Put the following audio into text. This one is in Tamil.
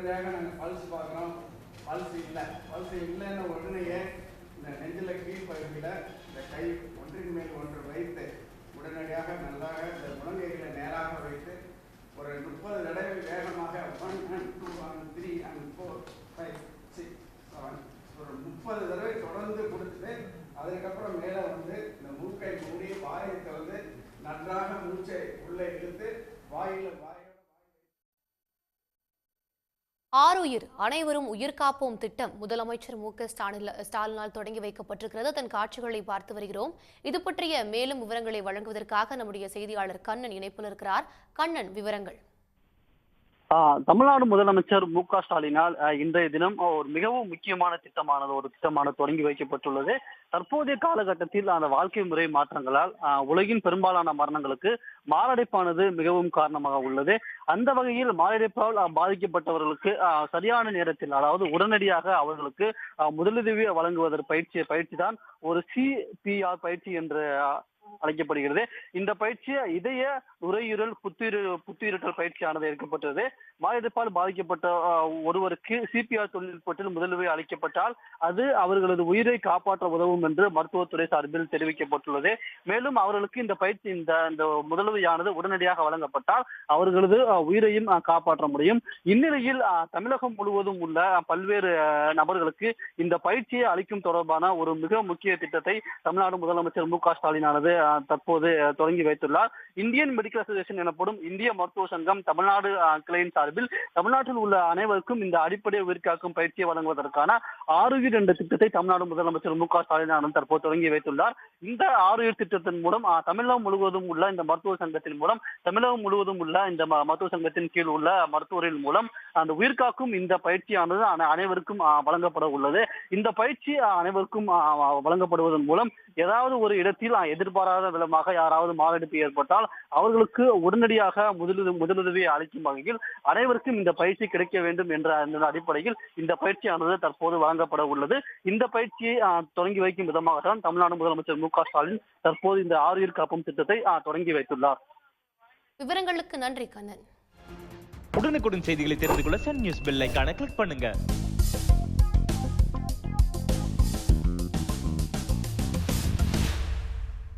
உடனடியாக நாங்கள் பல்ஸ் பார்க்குறோம். பல்ஸ் இல்லை. பல்ஸ் இல்லைன்னு உடனேயே இந்த நெஞ்சில் கீழ்ப்பகுதியில் இந்த கை ஒன்றின் மேல் ஒன்று வைத்து உடனடியாக நல்லாக இந்த முழங்கைகளை நேராக வைத்து ஒரு முப்பது தடவை வேகமாக one and two and three and four five six seven ஒரு முப்பது தடவை தொடர்ந்து கொடுத்து அதுக்கப்புறம் மேலே வந்து இந்த மூக்கை மூடி வாயத்தை வந்து நன்றாக மூச்சை உள்ளே இழுத்து வாயில் வாயில் ஆருயிர் அனைவரும் உயிர் காப்போம் திட்டம் முதலமைச்சர் மு க ஸ்டாலினால் தொடங்கி வைக்கப்பட்டிருக்கிறது. அதன் காட்சிகளை பார்த்து வருகிறோம். இது பற்றிய மேலும் விவரங்களை வழங்குவதற்காக நம்முடைய செய்தியாளர் கண்ணன் இணைப்பில் இருக்கிறார். கண்ணன் விவரங்கள். தமிழ்நாடு முதலமைச்சர் மு க ஸ்டாலினால் இன்றைய தினம் ஒரு மிகவும் முக்கியமான திட்டமானது ஒரு திட்டமானது தொடங்கி வைக்கப்பட்டுள்ளது. தற்போதைய காலகட்டத்தில் அந்த வாழ்க்கை முறை மாற்றங்களால் உலகின் பெரும்பாலான மரணங்களுக்கு மாரடைப்பானது மிகவும் காரணமாக உள்ளது. அந்த வகையில் மாரடைப்பால் பாதிக்கப்பட்டவர்களுக்கு சரியான நேரத்தில் அதாவது உடனடியாக அவர்களுக்கு முதலுதவியை முதலுதவி வழங்குவதற்கு பயிற்சி பயிற்சி தான் ஒரு சிபிஆர் பயிற்சி என்று அழைக்கப்படுகிறது. இந்த பயிற்சி இதய நுரையீரல் புத்துயிர் புத்துயிரட்டல் பயிற்சியானது எடுக்கப்பட்டது மாரடைப்பால் பாதிக்கப்பட்ட ஒருவருக்கு சிபிஆர் தொழில்நுட்பத்தில் முதலுதவி அளிக்கப்பட்டால் அது அவர்களது உயிரை காப்பாற்ற உதவும் என்று மருத்துவத்துறை சார்பில் தெரிவிக்கப்பட்டுள்ளது. மேலும் அவர்களுக்கு இந்த பயிற்சி இந்த இந்த முதலுதவியானது உடனடியாக வழங்கப்பட்டால் அவர்களது உயிரையும் காப்பாற்ற முடியும். இந்நிலையில் தமிழகம் முழுவதும் உள்ள பல்வேறு நபர்களுக்கு இந்த பயிற்சியை அளிக்கும் தொடர்பான ஒரு மிக முக்கிய திட்டத்தை தமிழ்நாடு முதலமைச்சர் மு க ஸ்டாலினானது தற்போது தொடங்கி வைத்துள்ளார். இந்தியன் மெடிக்கல் அசோசியேஷன் எனப்படும் இந்திய மருத்துவ சங்கம் தமிழ்நாடு கிளையின் சார்பில் தமிழ்நாட்டில் உள்ள அனைவருக்கும் இந்த அடிப்படை உயிர்காக்கும் பயிற்சியை வழங்குவதற்கான ஆரோக்கிய என்ற திட்டத்தை தமிழ்நாடு முதலமைச்சர் மு க ஸ்டாலின் தற்போது தொடங்கி வைத்துள்ளார். இந்த ஆரோக்கிய திட்டத்தின் மூலம் தமிழகம் முழுவதும் உள்ள இந்த மருத்துவ சங்கத்தின் மூலம் தமிழகம் முழுவதும் உள்ள இந்த மருத்துவ சங்கத்தின் கீழ் உள்ள மருத்துவரின் மூலம் அந்த உயிர்காக்கும் இந்த பயிற்சியானது அனைவருக்கும் வழங்கப்பட உள்ளது. இந்த பயிற்சி அனைவருக்கும் வழங்கப்படுவதன் மூலம் ஏதாவது ஒரு இடத்தில் எதிர்பாராத விதமாக யாராவது மாரடைப்பு ஏற்பட்டால் அவர்களுக்கு உடனடியாக முதலுதவி முதலுதவி அளிக்கும் வகையில் அனைவருக்கும் இந்த பயிற்சி கிடைக்க வேண்டும் என்ற அடிப்படையில் இந்த பயிற்சியானது தற்போது வழங்கப்பட உள்ளது. இந்த பயிற்சியை தொடங்கி வைக்கும் விதமாகத்தான் தமிழ்நாடு முதலமைச்சர் மு க ஸ்டாலின் தற்போது இந்த ஆறுயிர் காப்பும் திட்டத்தை தொடங்கி வைத்துள்ளார். விவரங்களுக்கு நன்றி கண்ணன். உடனுக்குடன் செய்திகளை தெரிந்து கொள்ள சன் நியூஸ் பெல் கிளிக் பண்ணுங்க.